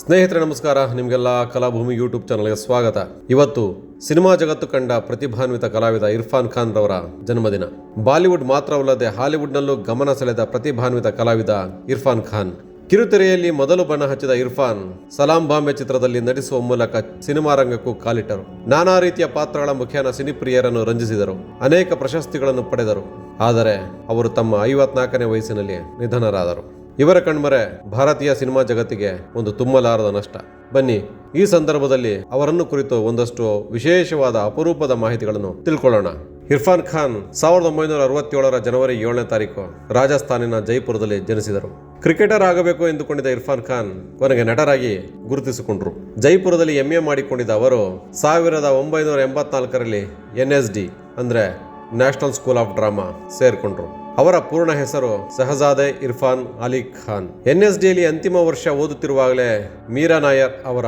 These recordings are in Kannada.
ಸ್ನೇಹಿತರೆ, ನಮಸ್ಕಾರ. ನಿಮಗೆಲ್ಲ ಕಲಾಭೂಮಿ ಯೂಟ್ಯೂಬ್ ಚಾನಲ್ಗೆ ಸ್ವಾಗತ. ಇವತ್ತು ಸಿನಿಮಾ ಜಗತ್ತು ಕಂಡ ಪ್ರತಿಭಾನ್ವಿತ ಕಲಾವಿದ ಇರ್ಫಾನ್ ಖಾನ್ ರವರ ಜನ್ಮದಿನ. ಬಾಲಿವುಡ್ ಮಾತ್ರವಲ್ಲದೆ ಹಾಲಿವುಡ್ನಲ್ಲೂ ಗಮನ ಸೆಳೆದ ಪ್ರತಿಭಾನ್ವಿತ ಕಲಾವಿದ ಇರ್ಫಾನ್ ಖಾನ್. ಕಿರುತೆರೆಯಲ್ಲಿ ಮೊದಲು ಬಣ್ಣ ಹಚ್ಚಿದ ಇರ್ಫಾನ್ ಸಲಾಂ ಬಾಂಬೆ ಚಿತ್ರದಲ್ಲಿ ನಟಿಸುವ ಮೂಲಕ ಸಿನಿಮಾ ರಂಗಕ್ಕೂ ಕಾಲಿಟ್ಟರು. ನಾನಾ ರೀತಿಯ ಪಾತ್ರಗಳ ಮುಖೇನ ಸಿನಿಪ್ರಿಯರನ್ನು ರಂಜಿಸಿದರು. ಅನೇಕ ಪ್ರಶಸ್ತಿಗಳನ್ನು ಪಡೆದರು. ಆದರೆ ಅವರು ತಮ್ಮ ಐವತ್ನಾಲ್ಕನೇ ವಯಸ್ಸಿನಲ್ಲಿ ನಿಧನರಾದರು. ಇವರ ಕಣ್ಮರೆ ಭಾರತೀಯ ಸಿನಿಮಾ ಜಗತ್ತಿಗೆ ಒಂದು ತುಂಬಲಾರದ ನಷ್ಟ. ಬನ್ನಿ, ಈ ಸಂದರ್ಭದಲ್ಲಿ ಅವರನ್ನು ಕುರಿತು ಒಂದಷ್ಟು ವಿಶೇಷವಾದ ಅಪರೂಪದ ಮಾಹಿತಿಗಳನ್ನು ತಿಳ್ಕೊಳ್ಳೋಣ. ಇರ್ಫಾನ್ ಖಾನ್ ಸಾವಿರದ ಒಂಬೈನೂರ ಅರವತ್ತೇಳರ ಜನವರಿ ಏಳನೇ ತಾರೀಕು ರಾಜಸ್ಥಾನಿನ ಜೈಪುರದಲ್ಲಿ ಜನಿಸಿದರು. ಕ್ರಿಕೆಟರ್ ಆಗಬೇಕು ಎಂದುಕೊಂಡಿದ್ದ ಇರ್ಫಾನ್ ಖಾನ್ ಕೊನೆಗೆ ನಟರಾಗಿ ಗುರುತಿಸಿಕೊಂಡರು. ಜೈಪುರದಲ್ಲಿ ಎಂಎ ಮಾಡಿಕೊಂಡಿದ್ದ ಅವರು ಸಾವಿರದ ಒಂಬೈನೂರ ಎಂಬತ್ನಾಲ್ಕರಲ್ಲಿ ಎನ್ ಎಸ್ ಡಿ ಅಂದರೆ ನ್ಯಾಷನಲ್ ಸ್ಕೂಲ್ ಆಫ್ ಡ್ರಾಮಾ ಸೇರ್ಕೊಂಡ್ರು. ಅವರ ಪೂರ್ಣ ಹೆಸರು ಸಹಜಾದೆ ಇರ್ಫಾನ್ ಅಲಿ ಖಾನ್. ಎನ್ ಎಸ್ ಡಿಯಲ್ಲಿ ಅಂತಿಮ ವರ್ಷ ಓದುತ್ತಿರುವಾಗಲೇ ಮೀರಾ ನಾಯರ್ ಅವರ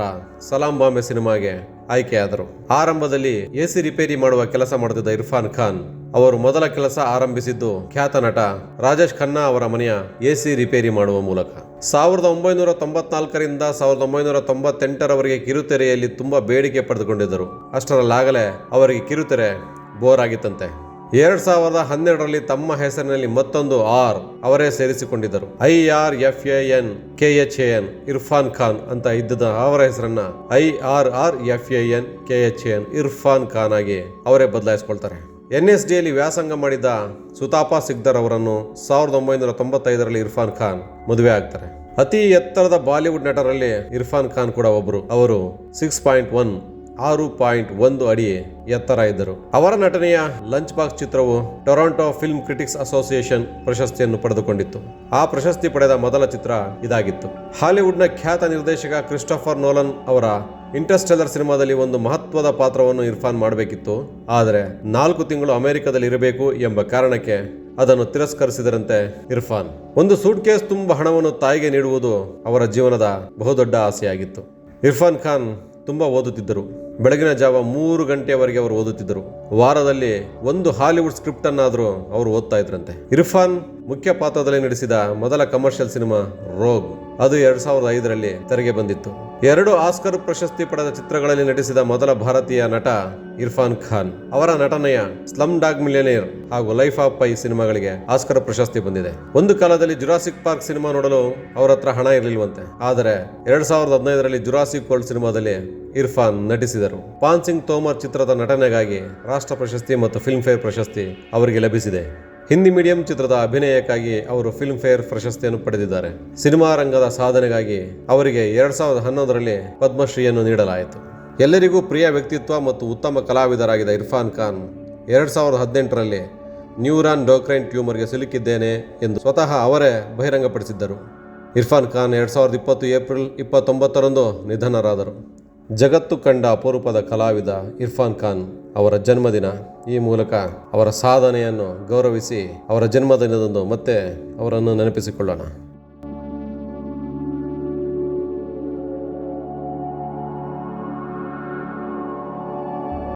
ಸಲಾಂ ಬಾಂಬೆ ಸಿನಿಮಾಗೆ ಆಯ್ಕೆಯಾದರು. ಆರಂಭದಲ್ಲಿ ಎಸಿ ರಿಪೇರಿ ಮಾಡುವ ಕೆಲಸ ಮಾಡುತ್ತಿದ್ದ ಇರ್ಫಾನ್ ಖಾನ್ ಅವರು ಮೊದಲ ಕೆಲಸ ಆರಂಭಿಸಿದ್ದು ಖ್ಯಾತ ನಟ ರಾಜೇಶ್ ಖನ್ನಾ ಅವರ ಮನೆಯ ಎಸಿ ರಿಪೇರಿ ಮಾಡುವ ಮೂಲಕ. ಸಾವಿರದ ಒಂಬೈನೂರ ತೊಂಬತ್ನಾಲ್ಕರಿಂದ ಸಾವಿರದ ಒಂಬೈನೂರ ತೊಂಬತ್ತೆಂಟರವರೆಗೆ ಕಿರುತೆರೆಯಲ್ಲಿ ತುಂಬಾ ಬೇಡಿಕೆ ಪಡೆದುಕೊಂಡಿದ್ದರು. ಅಷ್ಟರಲ್ಲಾಗಲೇ ಅವರಿಗೆ ಕಿರುತೆರೆ ಬೋರ್ ಆಗಿತ್ತಂತೆ. ಎರಡ್ ಸಾವಿರದ ಹನ್ನೆರಡರಲ್ಲಿ ತಮ್ಮ ಹೆಸರಿನಲ್ಲಿ ಮತ್ತೊಂದು ಆರ್ ಅವರೇ ಸೇರಿಸಿಕೊಂಡಿದ್ದರು. I R F N, K H A N, Irfan Khan ಅಂತ ಇದ್ದ ಅವರ ಹೆಸರನ್ನ I R R F N, K H N, Irfan Khan ಆಗಿ ಅವರೇ ಬದಲಾಯಿಸಿಕೊಳ್ತಾರೆ. ಎನ್ ಎಸ್ ಡಿಯಲ್ಲಿ ವ್ಯಾಸಂಗ ಮಾಡಿದ ಸುತಾಪಾ ಸಿಗ್ದರ್ ಅವರನ್ನು ಸಾವಿರದ ಒಂಬೈನೂರ ತೊಂಬತ್ತೈದರಲ್ಲಿ ಇರ್ಫಾನ್ ಖಾನ್ ಮದುವೆ ಆಗ್ತಾರೆ. ಅತಿ ಎತ್ತರದ ಬಾಲಿವುಡ್ ನಟರಲ್ಲಿ ಇರ್ಫಾನ್ ಖಾನ್ ಕೂಡ ಒಬ್ಬರು ಅವರು ಸಿಕ್ಸ್ ಪಾಯಿಂಟ್ ಒನ್ ಆರು ಪಾಯಿಂಟ್ ಒಂದು ಅಡಿ ಎತ್ತರ ಇದ್ದರು. ಅವರ ನಟನೆಯ ಲಂಚ್ ಬಾಕ್ಸ್ ಚಿತ್ರವು ಟೊರಾಂಟೊ ಫಿಲ್ಮ್ ಕ್ರಿಟಿಕ್ಸ್ ಅಸೋಸಿಯೇಷನ್ ಪ್ರಶಸ್ತಿಯನ್ನು ಪಡೆದುಕೊಂಡಿತ್ತು. ಆ ಪ್ರಶಸ್ತಿ ಪಡೆದ ಮೊದಲ ಚಿತ್ರ ಇದಾಗಿತ್ತು. ಹಾಲಿವುಡ್ನ ಖ್ಯಾತ ನಿರ್ದೇಶಕ ಕ್ರಿಸ್ಟೋಫರ್ ನೋಲನ್ ಅವರ ಇಂಟರ್ಸ್ಟೆಲ್ಲರ್ ಸಿನಿಮಾದಲ್ಲಿ ಒಂದು ಮಹತ್ವದ ಪಾತ್ರವನ್ನು ಇರ್ಫಾನ್ ಮಾಡಬೇಕಿತ್ತು. ಆದರೆ ನಾಲ್ಕು ತಿಂಗಳು ಅಮೆರಿಕದಲ್ಲಿ ಇರಬೇಕು ಎಂಬ ಕಾರಣಕ್ಕೆ ಅದನ್ನು ತಿರಸ್ಕರಿಸಿದರಂತೆ ಇರ್ಫಾನ್. ಒಂದು ಸೂಟ್ ಕೇಸ್ ತುಂಬ ಹಣವನ್ನು ತಾಯಿಗೆ ನೀಡುವುದು ಅವರ ಜೀವನದ ಬಹುದೊಡ್ಡ ಆಸೆಯಾಗಿತ್ತು. ಇರ್ಫಾನ್ ಖಾನ್ ತುಂಬ ಓದುತ್ತಿದ್ದರು. ಬೆಳಗಿನ ಜಾವ ಮೂರು ಗಂಟೆಯವರೆಗೆ ಅವರು ಓದುತ್ತಿದ್ದರು. ವಾರದಲ್ಲಿ ಒಂದು ಹಾಲಿವುಡ್ ಸ್ಕ್ರಿಪ್ಟ್ ಅನ್ನಾದರೂ ಅವರು ಓದ್ತಾ ಇದ್ರಂತೆ. ಇರ್ಫಾನ್ ಮುಖ್ಯ ಪಾತ್ರದಲ್ಲಿ ನಡೆಸಿದ ಮೊದಲ ಕಮರ್ಷಿಯಲ್ ಸಿನಿಮಾ ರೋಗ್ ಅದು ಎರಡ್ ಸಾವಿರದ ಐದರಲ್ಲಿ ತೆರೆಗೆ ಬಂದಿತ್ತು. ಎರಡು ಆಸ್ಕರ್ ಪ್ರಶಸ್ತಿ ಪಡೆದ ಚಿತ್ರಗಳಲ್ಲಿ ನಟಿಸಿದ ಮೊದಲ ಭಾರತೀಯ ನಟ ಇರ್ಫಾನ್ ಖಾನ್. ಅವರ ನಟನೆಯ ಸ್ಲಮ್ ಡಾಗ್ ಮಿಲಿಯನೇರ್ ಹಾಗೂ ಲೈಫ್ ಆಫ್ ಪೈ ಸಿನಿಮಾಗಳಿಗೆ ಆಸ್ಕರ್ ಪ್ರಶಸ್ತಿ ಬಂದಿದೆ. ಒಂದು ಕಾಲದಲ್ಲಿ ಜುರಾಸಿಕ್ ಪಾರ್ಕ್ ಸಿನಿಮಾ ನೋಡಲು ಅವರ ಹತ್ರ ಹಣ ಇರಲಿಲ್ವಂತೆ. ಆದರೆ ಎರಡ್ ಸಾವಿರದ ಹದಿನೈದರಲ್ಲಿ ಜುರಾಸಿಕ್ ವರ್ಲ್ಡ್ ಸಿನಿಮಾದಲ್ಲಿ ಇರ್ಫಾನ್ ನಟಿಸಿದರು. ಪಾನ್ ಸಿಂಗ್ ತೋಮರ್ ಚಿತ್ರದ ನಟನೆಗಾಗಿ ರಾಷ್ಟ್ರ ಪ್ರಶಸ್ತಿ ಮತ್ತು ಫಿಲ್ಮ್ ಫೇರ್ ಪ್ರಶಸ್ತಿ ಅವರಿಗೆ ಲಭಿಸಿದೆ. ಹಿಂದಿ ಮೀಡಿಯಂ ಚಿತ್ರದ ಅಭಿನಯಕ್ಕಾಗಿ ಅವರು ಫಿಲ್ಮ್ ಫೇರ್ ಪ್ರಶಸ್ತಿಯನ್ನು ಪಡೆದಿದ್ದಾರೆ. ಸಿನಿಮಾ ರಂಗದ ಸಾಧನೆಗಾಗಿ ಅವರಿಗೆ ಎರಡ್ ಸಾವಿರದ ಹನ್ನೊಂದರಲ್ಲಿ ಪದ್ಮಶ್ರೀಯನ್ನು ನೀಡಲಾಯಿತು. ಎಲ್ಲರಿಗೂ ಪ್ರಿಯ ವ್ಯಕ್ತಿತ್ವ ಮತ್ತು ಉತ್ತಮ ಕಲಾವಿದರಾಗಿದ್ದ ಇರ್ಫಾನ್ ಖಾನ್ ಎರಡ್ ಸಾವಿರದ ಹದಿನೆಂಟರಲ್ಲಿ ನ್ಯೂರಾನ್ ಡೋಕ್ರೈನ್ ಟ್ಯೂಮರ್ಗೆ ಸಿಲುಕಿದ್ದೇನೆ ಎಂದು ಸ್ವತಃ ಅವರೇ ಬಹಿರಂಗಪಡಿಸಿದ್ದರು. ಇರ್ಫಾನ್ ಖಾನ್ ಎರಡ್ ಸಾವಿರದ ಇಪ್ಪತ್ತು ಏಪ್ರಿಲ್ ಇಪ್ಪತ್ತೊಂಬತ್ತರಂದು ನಿಧನರಾದರು. ಜಗತ್ತು ಕಂಡ ಅಪರೂಪದ ಕಲಾವಿದ ಇರ್ಫಾನ್ ಖಾನ್ ಅವರ ಜನ್ಮದಿನ ಈ ಮೂಲಕ ಅವರ ಸಾಧನೆಯನ್ನು ಗೌರವಿಸಿ ಅವರ ಜನ್ಮದಿನದಂದು ಮತ್ತೆ ಅವರನ್ನು ನೆನಪಿಸಿಕೊಳ್ಳೋಣ.